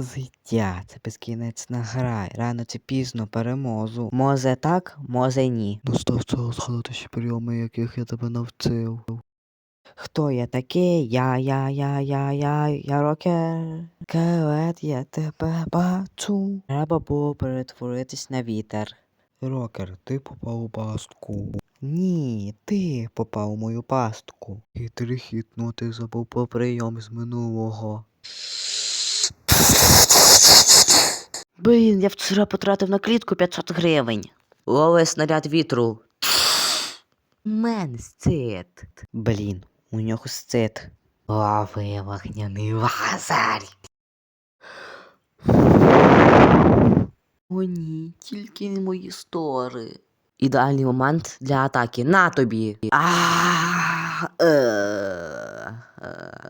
Зиття, це безкінечна гра. Рано чи пізно переможу. Може так, може ні. Настав час згадати ще прийоми, яких я тебе навчив. Хто я такий? Я, я, я, я, я, я рокер. Келет, я тебе бачу. Треба було перетворитись на вітер. Рокер, ти попав у пастку. Ні, ти попав у мою пастку. Хитрий хід, ну ти забув про прийом з минулого. Блін, я вчора потратив на клітку 500 гривень. Лови снаряд вітру. Мен сцит. Блін, у нього сцит. Лови вогняний лазар. О ні, тільки не мої стори. Ідеальний момент для атаки. На тобі. Е, е.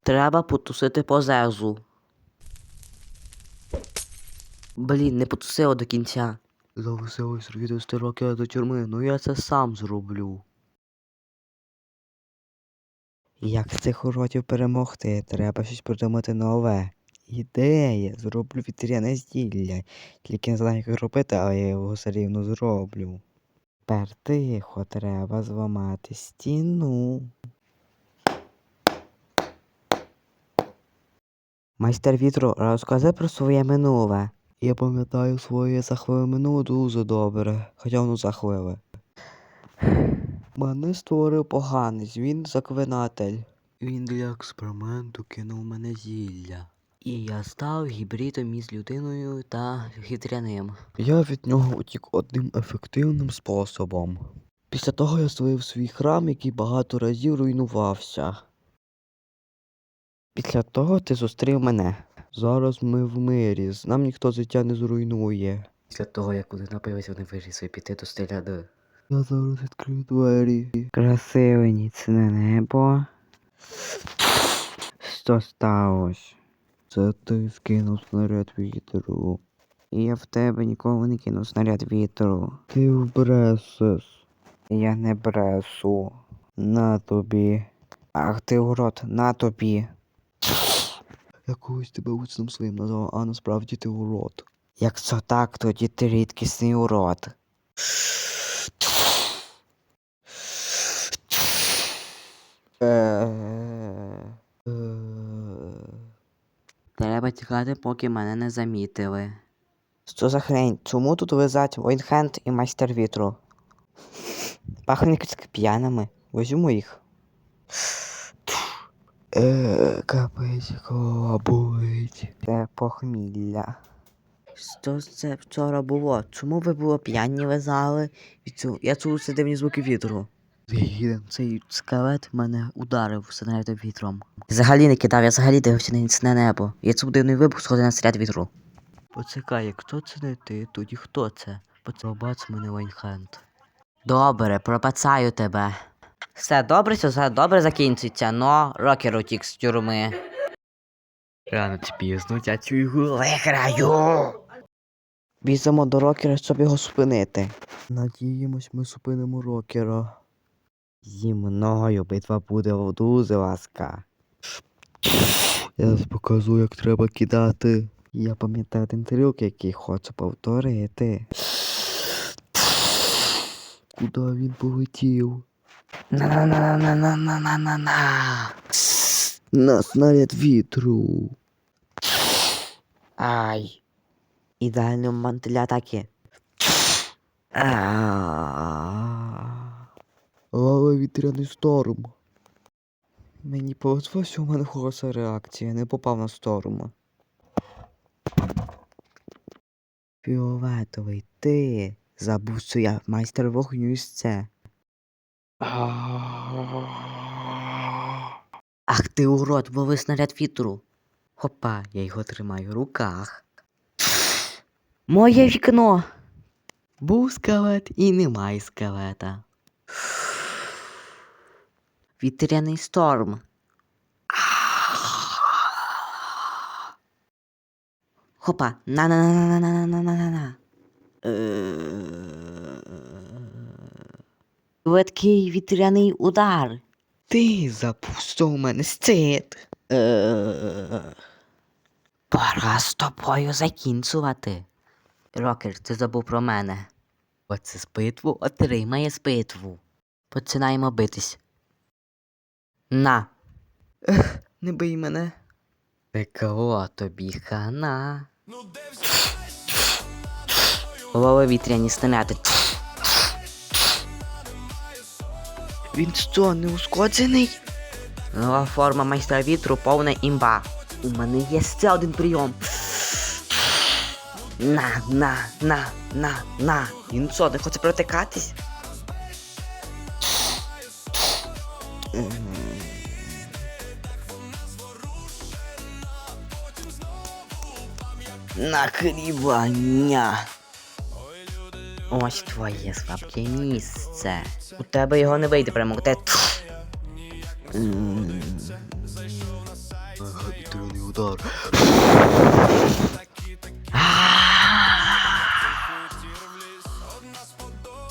Треба потусити пожежу. Блін, не потусило до кінця. Завеселись відвести рокера до тюрми, ну я це сам зроблю. Як цих уродів перемогти? Треба щось придумати нове. Ідея, зроблю вітряне зілля. Тільки не знаю, як робити, але я його все рівно зроблю. Тепер тихо, треба зламати стіну. Майстер вітру, розкажи про своє минуле. Я пам'ятаю своє захливе минуле дуже добре, хоча воно захливе. Мене створив поганець, він заклинатель. Він для експерименту кинув мене зілля. І я став гібридом із людиною та вітряним. Я від нього утік одним ефективним способом. Після того я створив свій храм, який багато разів руйнувався. Після того ти зустрів мене. Зараз ми в мирі, нам ніхто життя не зруйнує. Після того, як вони напились, вони вирішили піти до стріляди. Я зараз відкрию двері. Красиве нічне небо. Що сталося? Це ти скинув снаряд вітру. Я в тебе ніколи не кинув снаряд вітру. Ти вбресеш. Я не брешу. На тобі. Ах ти урод, на тобі. Я колись тебе учнем своїм назвав, а насправді ти урод. Якщо так, тоді ти рідкісний урод. Е, Треба тікати, поки мене не замітили. Що за хрень? Чому тут лежать Войнхенд і майстер вітру? Пахне якось п'яними. Возьму їх. Е, капець, голова болить. Це похмілля. Що це вчора було? Чому ви було п'яні цю... Я чув ці дивні звуки вітру. Цей скелет мене ударив снарядом вітром. Взагалі не кидав, я взагалі дивився на нічне небо. Я чув дивний вибух, сходив на снаряд вітру. Почекай, якщо це не ти, тоді хто це? Побач мене Вайнхенд. Добре, пробачаю тебе. Все добре, все добре закінчиться, но рокер утік з тюрми. Рано чи пізно я цю ігру Виграю. Біжимо до рокера, щоб його спинити. Надіємось, ми зупинимо рокера. Зі мною битва буде дуже ласка. Я покажу, як треба кидати. Я пам'ятаю один трюк, який хочу повторити. Куди він полетів? На-на-на-на-на-на-на-на. На снаряд вітру. Ай. Ідеальний момент для атаки. Лава вітряний шторм. Мені повезло, що у мене хороша реакція, не попав на шторм. Фіолетовий, ти забув, що я майстер вогню із це. Ах ти урод, лови снаряд вітру. Хопа, я його тримаю в руках. Моє вікно. Був скелет і немає скелета. Вітряний шторм. Хопа, на на на на на на на на на на Швидкий вітряний удар. Ти запустив мене стит. Пора з тобою закінчувати. Рокер, ти забув про мене. Оце спитву отримає спитву. Починаємо битись. На. Не бий мене. ПКО тобі хана. Лови вітряні снаряди. Він що, не ускоджений? Нова форма майстра вітру повна імба. У мене є ще один прийом. На, на, на, на, на. Він що, не хоче протикатись? Накрівання. Ось твоє слабке місце. У тебе його не вийде перемогти. Вітряний удар.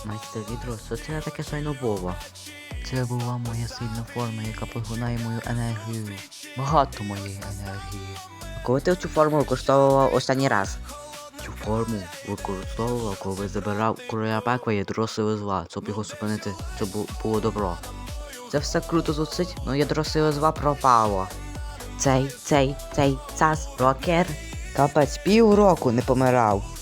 Майстер відро, що це таке щойно було? Це була моя сильна форма, яка поглинає мою енергію. Багато моєї енергії. Коли ти цю форму використовував останній раз? Цю форму використовував, коли забирав короля пекла ядро сили зла, щоб його зупинити, це було добро. Це все круто звучить, але ядро сили зла пропало. Цей, цей, цей, цас, рокер. Капець півроку не помирав.